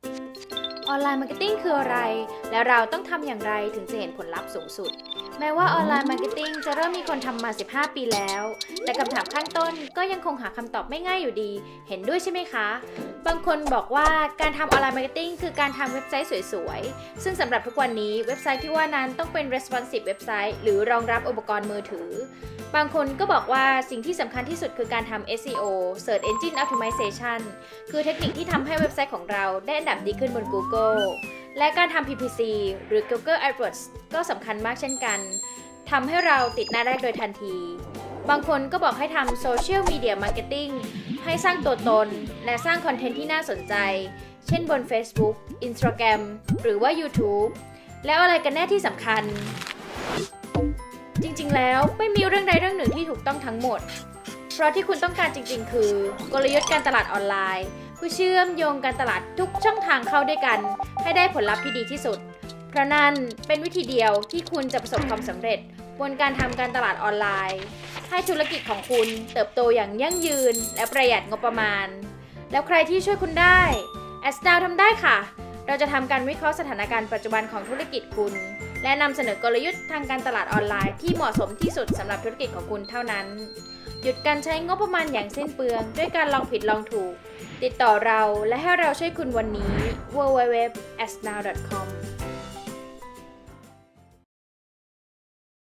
Thank you. ออนไลน์มาร์เก็ตติ้งคืออะไร และเราต้องทำอย่างไรถึงจะเห็นผลลัพธ์สูงสุด แม้ว่าออนไลน์มาร์เก็ตติ้งจะเริ่มมีคนทำมา 15 ปีแล้ว แต่คำถามข้างต้นก็ยังคงหาคำตอบไม่ง่ายอยู่ดี เห็นด้วยใช่ไหมคะ บางคนบอกว่าการทำออนไลน์มาร์เก็ตติ้งคือการทำเว็บไซต์สวยๆ ซึ่งสำหรับทุกวันนี้เว็บไซต์ที่ว่านั้นต้องเป็น responsive เว็บไซต์หรือรองรับอุปกรณ์มือถือ บางคนก็บอกว่าสิ่งที่สำคัญที่สุดคือการทำ SEO Search Engine Optimization คือเทคนิคที่ทำให้เว็บไซต์ของเราได้อันดับดีขึ้นบน Google และการทำ PPC หรือ Google AdWords ก็สำคัญมากเช่นกันทำให้เราติดหน้าแรกโดยทันที บางคนก็บอกให้ทำ Social Media Marketing ให้สร้างตัวตน และสร้างคอนเทนต์ที่น่าสนใจ เช่นบน Facebook Instagram หรือว่า YouTube แล้วอะไรกันแน่ที่สำคัญ จริงๆ แล้วไม่มีเรื่องใดเรื่องหนึ่งที่ถูกต้องทั้งหมด เพราะที่คุณต้องการจริงๆ คือกลยุทธ์การตลาดออนไลน์ เพื่อเชื่อมโยงการตลาดทุกช่องทางเข้าด้วยกัน ให้ได้ผลลัพธ์ที่ดีที่สุด เพราะนั่นเป็นวิธีเดียวที่คุณจะประสบความสำเร็จ บนการทำการตลาดออนไลน์ ให้ธุรกิจของคุณเติบโตอย่างยั่งยืน และประหยัดงบประมาณ แล้วใครที่ช่วยคุณได้แอสดาวทำได้ค่ะ เราจะทำการวิเคราะห์สถานการณ์ปัจจุบันของธุรกิจคุณ และนำเสนอกลยุทธ์ทางการตลาดออนไลน์ที่เหมาะสมที่สุดสำหรับธุรกิจของคุณเท่านั้น หยุดการใช้งบประมาณอย่างสิ้นเปลือง ด้วยการลองผิดลองถูก ติดต่อเราและให้เราช่วยคุณวันนี้ www.asnow.com